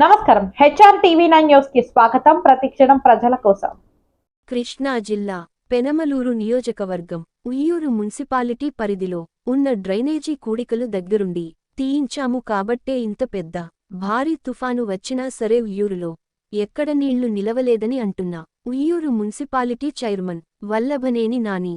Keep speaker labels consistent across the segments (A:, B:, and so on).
A: నమస్కారం. HR TV nine న్యూస్కి స్వాగతం. ప్రతిక్షణం ప్రజల కోసం.
B: కృష్ణా జిల్లా పెనమలూరు నియోజకవర్గం ఉయ్యూరు మున్సిపాలిటీ పరిధిలో ఉన్న డ్రైనేజీ కూడికలు దగ్గరుండి తీయించాము కాబట్టే ఇంత పెద్ద భారీ తుఫాను వచ్చినా సరే ఉయ్యూరులో ఎక్కడ నీళ్ళు నిలవలేదని అంటున్నా. Uyyuru municipality chairman Vallabhaneni Nani.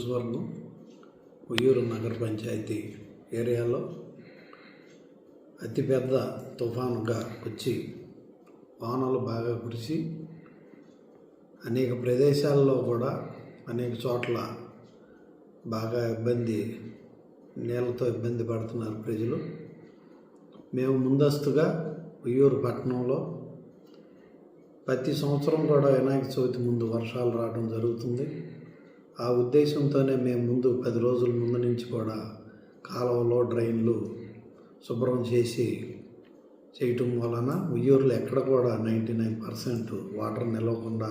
C: నియోజకవర్గం ఉయ్యూరు నగర పంచాయతీ ఏరియాలో అతిపెద్ద తుఫానుగా వచ్చి వానలు బాగా కురిసి అనేక ప్రదేశాల్లో కూడా అనేక చోట్ల బాగా ఇబ్బంది నీళ్ళతో ఇబ్బంది పడుతున్నారు ప్రజలు. మేము ముందస్తుగా ఉయ్యూరు పట్టణంలో ప్రతి సంవత్సరం కూడా వినాయక చవితి ముందు వర్షాలు రావడం జరుగుతుంది. ఆ ఉద్దేశంతోనే మేము ముందు పది రోజుల ముందు నుంచి కూడా కాలువలో డ్రైన్లు శుభ్రం చేసి చేయటం వలన ఉయ్యూరులో ఎక్కడ కూడా నైంటీ నైన్ పర్సెంట్ వాటర్ నిలవకుండా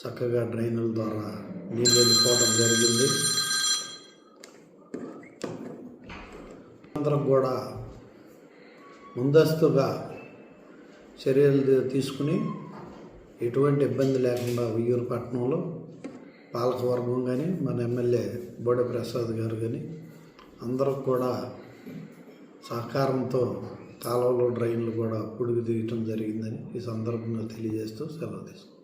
C: చక్కగా డ్రైనుల ద్వారా నీళ్ళు వెళ్ళిపోవడం జరిగింది. అందరం కూడా ముందస్తుగా చర్యలు తీసుకుని ఎటువంటి ఇబ్బంది లేకుండా ఉయ్యూరు పట్టణంలో పాలకవర్గం కానీ మన ఎమ్మెల్యే బోడ ప్రసాద్ గారు కానీ అందరూ కూడా సహకారంతో కాలువలు డ్రైన్లు కూడా పుడుగు తీయటం జరిగిందని ఈ సందర్భంగా తెలియజేస్తూ సెలవు తీసుకుంటాం